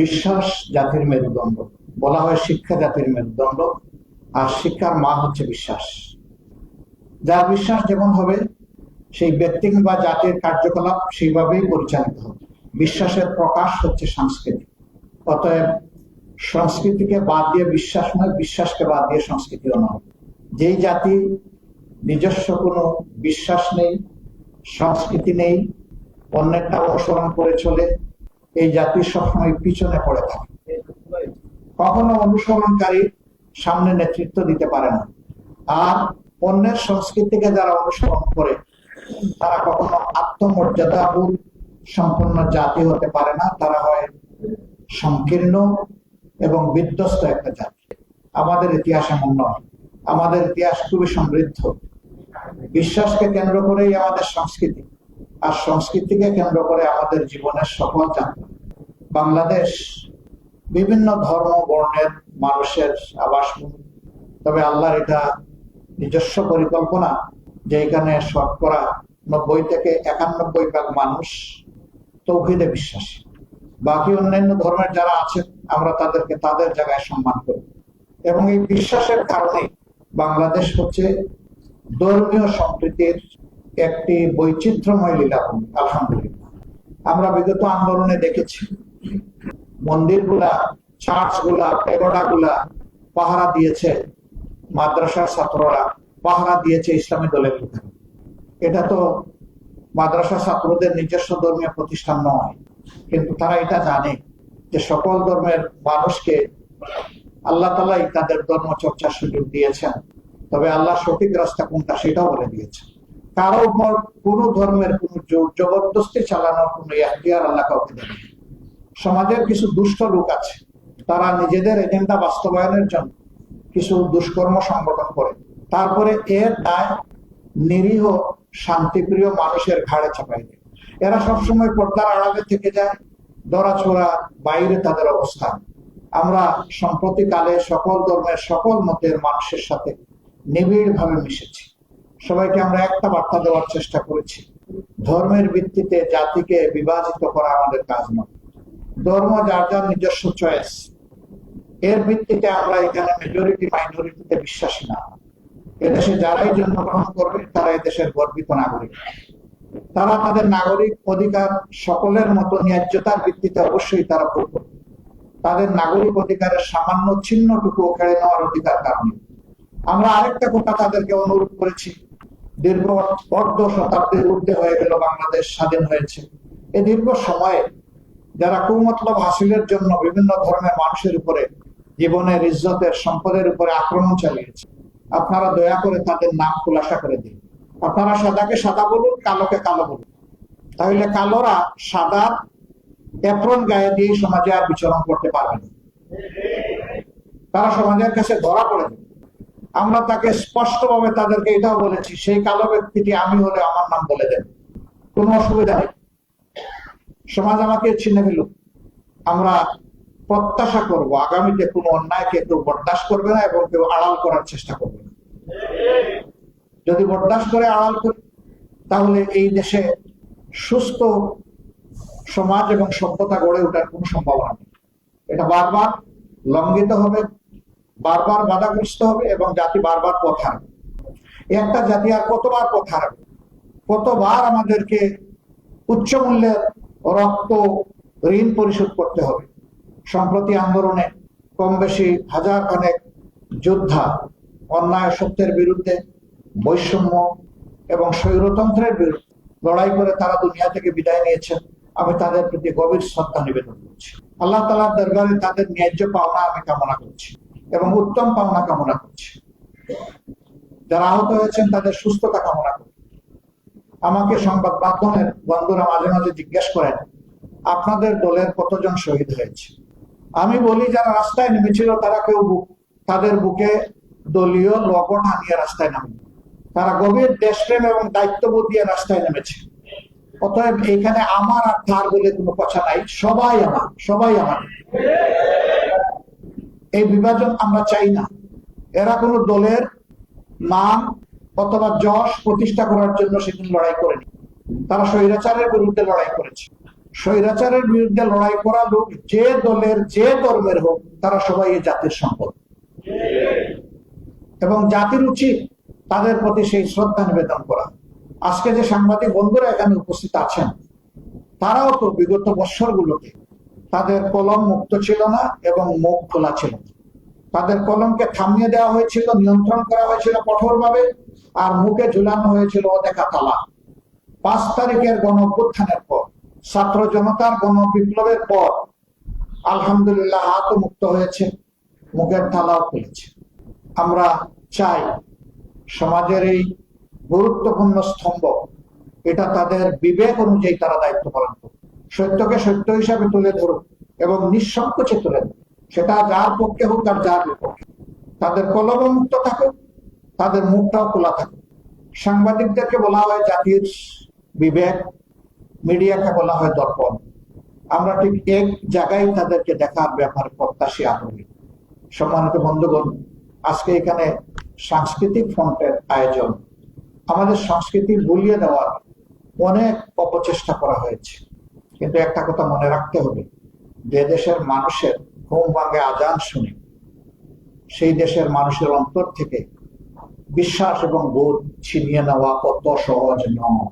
বিশ্বাস জাতির মেরুদণ্ড। বলা হয় শিক্ষা জাতির মেরুদণ্ড, আর শিক্ষার মা হচ্ছে বিশ্বাস। যার বিশ্বাস যেমন হবে, সেই ব্যক্তি বা জাতির কার্যকলাপ সেইভাবেই পরিচালিত হবে। বিশ্বাসের প্রকাশ হচ্ছে সংস্কৃতি অতএব সংস্কৃতিকে বাদ দিয়ে বিশ্বাস নয়, বিশ্বাসকে বাদ দিয়ে সংস্কৃতিও নয় যেই জাতি নিজস্ব কোনো বিশ্বাস নেই, সংস্কৃতি নেই অন্যেরটা অনুসরণ করে চলে এই জাতি সবসময় পিছনে পড়ে থাকে। কখনো অনুসরণকারী সামনে নেতৃত্ব দিতে পারে না। আর অন্যের সংস্কৃতিকে যারা অনুসরণ করে, তারা কখনো আত্মমর্যাদা সম্পন্ন জাতি হতে পারে না। তারা হয় সংকীর্ণ এবং বিধ্বস্ত একটা জাতি। আমাদের ইতিহাস এমন নয়। আমাদের ইতিহাস খুবই সমৃদ্ধ। বিশ্বাসকে কেন্দ্র করেই আমাদের সংস্কৃতি। আর সংস্কৃতিকে কেন্দ্র করে আমাদের জীবনের সফল যাত্রা বাংলাদেশ বিভিন্ন ধর্ম, বর্ণের মানুষের আবাসভূমি। তবে আল্লাহর এটা নিজস্ব পরিকল্পনা যে এখানে শতকরা নব্বই থেকে একানব্বই ভাগ মানুষ তৌহিদে বিশ্বাসী। বাকি অন্যান্য ধর্মের যারা আছেন, আমরা তাদেরকে তাদের জায়গায় সম্মান করি। এবং এই বিশ্বাসের কারণে বাংলাদেশ হচ্ছে ধর্মীয় সম্প্রীতির একটি বৈচিত্র্যময় লীলাভূমি আলহামদুলিল্লাহ। আমরা বিগত আন্দোলনে দেখেছি, মন্দিরগুলা চার্চগুলা পেগোডা গুলা পাহারা দিয়েছে মাদ্রাসার ছাত্ররা, পাহারা দিয়েছে ইসলামী দলের এটা তো মাদ্রাসা ছাত্রদের নিজস্ব ধর্মীয় প্রতিষ্ঠান নয়, কিন্তু তারা এটা জানে যে সকল ধর্মের মানুষকে আল্লাহ তালাই তাদের ধর্ম চর্চার সুযোগ দিয়েছেন। তবে আল্লাহ সঠিক রাস্তা কোনটা সেটাও বলে দিয়েছেন। কারও উপর কোন ধর্মের কোন জবরদস্তি চালানোর কোন এখতিয়ার আল্লাহ কাউকে দেন সমাজের কিছু দুষ্ট লোক আছে, তারা নিজেদের এজেন্ডা বাস্তবায়নের জন্য কিছু দুষ্কর্ম সংগঠন করে। তারপরে এর দায় নিরীহ, শান্তিপ্রিয় মানুষের ঘাড়ে চাপাই দেয়। এরা সবসময় পর্দার আড়ালে থেকে যায় দরাছোড়া বাইরে তাদের অবস্থান আমরা সম্প্রতিকালে সকল ধর্মের সকল মতের মানুষের সাথে নিবিড় ভাবে মিশেছি। সবাইকে আমরা একটা বার্তা দেওয়ার চেষ্টা করেছি। ধর্মের ভিত্তিতে জাতিকে বিভাজিত করা আমাদের কাজ নয়। ধর্ম যার যার নিজস্ব চয়েস এর ভিত্তিতে আমরা এখানে মেজরিটি মাইনরিটিতে বিশ্বাসী না। এদেশে যারাই জন্মগ্রহণ করবে তারা এদেশের গর্বিত নাগরিক। তারা তাদের নাগরিক অধিকার সকলের মতো ন্যায্যতার ভিত্তিতে অবশ্যই তারা ভোগ করবে তাদের নাগরিক অধিকারের সামান্য চিহ্নটুকু কেড়ে নেওয়ার অধিকার কারণে আমরা আরেকটা কথা তাদেরকে অনুরোধ করেছি। দীর্ঘ অর্ধ শতাব্দীর ঊর্ধ্বে হয়ে গেল বাংলাদেশ স্বাধীন হয়েছে। এই দীর্ঘ সময়ে যারা কুমতলব হাসিলের জন্য বিভিন্ন ধরনের মানুষের উপরে, জীবনের ইজ্জতের, সম্পদের উপরে আক্রমণ চালিয়েছে, আপনারা দয়া করে তাদের নাম খুলাসা করে দিন। আপনারা সাদাকে সাদা বলুন, কালোকে কালো বলুন। তাহলে কালোরা সাদা এপ্রন গায়ে দিয়ে সমাজে আর বিচরণ করতে পারবে না। তারা সমাজের কাছে ধরা পড়ে যাবে। আমরা তাকে স্পষ্টভাবে তাদেরকে এটাও বলেছি, সেই কালো ব্যক্তিটি আমি হলে আমার নাম বলে দেন কোনো অসুবিধা নেই। সমাজ আমাকে চিনে ফেলুক। আমরা প্রত্যাশা করব, আগামীতে কোনো অন্যায়কে কেউ বরদাস্ত করবে না এবং কেউ আড়াল করার চেষ্টা করবে না। যদি বরদাস্ত করে আড়াল করে, তাহলে এই দেশে সুস্থ সমাজ এবং সভ্যতা গড়ে ওঠার কোনো সম্ভাবনা নেই। এটা বারবার লঙ্ঘিত হবে। বারবার বাধাগ্রস্ত হবে এবং জাতি বারবার হারবে। একটা জাতি আর কতবার হারাবে? কতবার আমাদেরকে উচ্চ মূল্যের রক্ত ঋণ পরিশোধ করতে হবে? সম্প্রতি আন্দোলনে কম বেশি হাজার অনেক যোদ্ধা অন্যায় সত্যের বিরুদ্ধে বৈষম্য এবং স্বৈরতন্ত্রের বিরুদ্ধে লড়াই করে তারা দুনিয়া থেকে বিদায় নিয়েছেন। আমি তাদের প্রতি গভীর শ্রদ্ধা নিবেদন করছি। আল্লাহ তালার দরবারে তাদের ন্যায্য পাওনা আমি কামনা করছি। এবং উত্তম পাওনা কামনা করছি। যারা আহত হয়েছেন, তাদের সুস্থতা কামনা করছি আমাকে সংবাদ মাধ্যমের বন্ধুরা মাঝে মাঝে জিজ্ঞেস করেন, আপনাদের দলের কতজন শহীদ হয়েছে? আমি বলি, যারা রাস্তায় নেমেছিল, তারা কেউ তাদের বুকে দলীয় লগন আনিয়ে রাস্তায় নামে। তারা গভীর দেশপ্রেম এবং দায়িত্ববোধ দিয়ে রাস্তায় নেমেছে। অতএব এখানে আমার আর তার বলে কোনো কথা নাই। সবাই আমার সবাই আমার। এই বিভাজন আমরা চাই না। এরা কোনো দলের নাম অথবা যশ প্রতিষ্ঠা করার জন্য সেদিন লড়াই করেনি। তারা স্বৈরাচারের বিরুদ্ধে লড়াই করেছে। স্বৈরাচারের বিরুদ্ধে লড়াই করা লোক যে দলের, যে ধর্মের হোক, তারা সবাই এই জাতির সম্পদ। এবং জাতির উচিত তাদের প্রতি সেই শ্রদ্ধা নিবেদন করা। আজকে যে সাংবাদিক বন্ধুরা এখানে উপস্থিত আছেন, তারাও তো বিগত বৎসরগুলোতে তাদের কলম মুক্ত ছিল না এবং মুখ খোলা ছিল তাদের কলমকে থামিয়ে দেওয়া হয়েছিল, নিয়ন্ত্রণ করা হয়েছিল কঠোরভাবে আর মুখে ঝুলানো হয়েছিল অদেখা তালা। পাঁচ তারিখের গণ অভ্যুত্থানের পর, ছাত্র জনতার গণ বিপ্লবের পর আলহামদুলিল্লাহ হাতও মুক্ত হয়েছে, মুখের তালাও খুলেছে। আমরা চাই সমাজের এই গুরুত্বপূর্ণ স্তম্ভ, এটা তাদের বিবেক অনুযায়ী তারা দায়িত্ব পালন করবে সত্যকে সত্য হিসাবে তুলে ধরুক এবং নিঃসংকোচে তুলে ধরুক সেটা যার পক্ষে হোক আর যার বিপক্ষে। তাদের কলম মুক্ত থাকুক তাদের মুখটাও খোলা থাকুক সাংবাদিকদেরকে বলা হয় জাতির বিবেক, মিডিয়াকে বলা হয় দর্পণ। আমরা ঠিক এক জায়গায় তাদেরকে দেখার ব্যাপারে প্রত্যাশী আগ্রহী। সম্মানিত বন্ধুগণ, আজকে এখানে সাংস্কৃতিক ফ্রন্টের আয়োজন। আমাদের সংস্কৃতি ভুলিয়ে দেওয়ার অনেক অপচেষ্টা করা হয়েছে। কিন্তু একটা কথা মনে রাখতে হবে, যে দেশের মানুষের ঘুম ভাঙে আজান শুনে, সেই দেশের মানুষের অন্তর থেকে বিশ্বাস এবং বোধ ছিনিয়ে নেওয়া কত সহজ নয়।